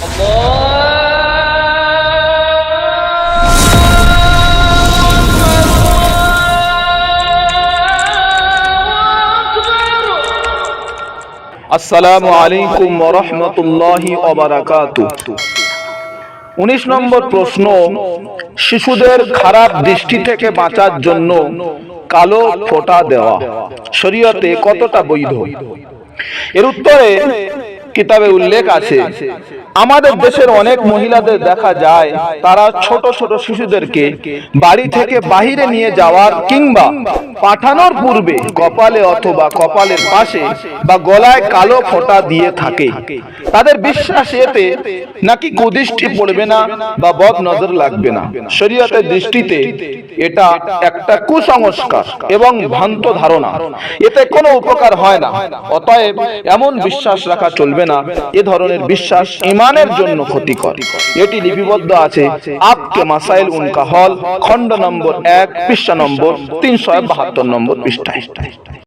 আসসালামু আলাইকুম রহমতুল্লাহি উনিশ নম্বর প্রশ্ন, শিশুদের খারাপ দৃষ্টি থেকে বাঁচার জন্য কালো ফোঁটা দেওয়া, শরীয়তে কতটা বৈধ? এর উত্তরে কিতাবে উল্লেখ আছে আমাদের দেশের অনেক মহিলাদের দেখা যায় তারা ছোট ছোট শিশুদেরকে বাড়ি থেকে বাহিরে নিয়ে যাওয়ার কিংবা পাঠানোর পূর্বে কপালে অথবা কপালের পাশে বা গলায় কালো ফোঁটা দিয়ে থাকে। তাদের বিশ্বাস এতে নাকি কুদৃষ্টি পড়বে না বা বদ নজর লাগবে না। শরীয়তের দৃষ্টিতে এটা একটা কুসংস্কার এবং ভ্রান্ত ধারণা। এতে কোনো উপকার হয় না। অতএব এমন বিশ্বাস রাখা চলবে না। এ ধরনের বিশ্বাস ইমানের জন্য ক্ষতিকর। এটি লিপিবদ্ধ আছে আপকে মাসাইল উনকা হল, খণ্ড নম্বর এক, পৃষ্ঠা নম্বর তিনশো বাহাত্তর নম্বর পৃষ্ঠায়।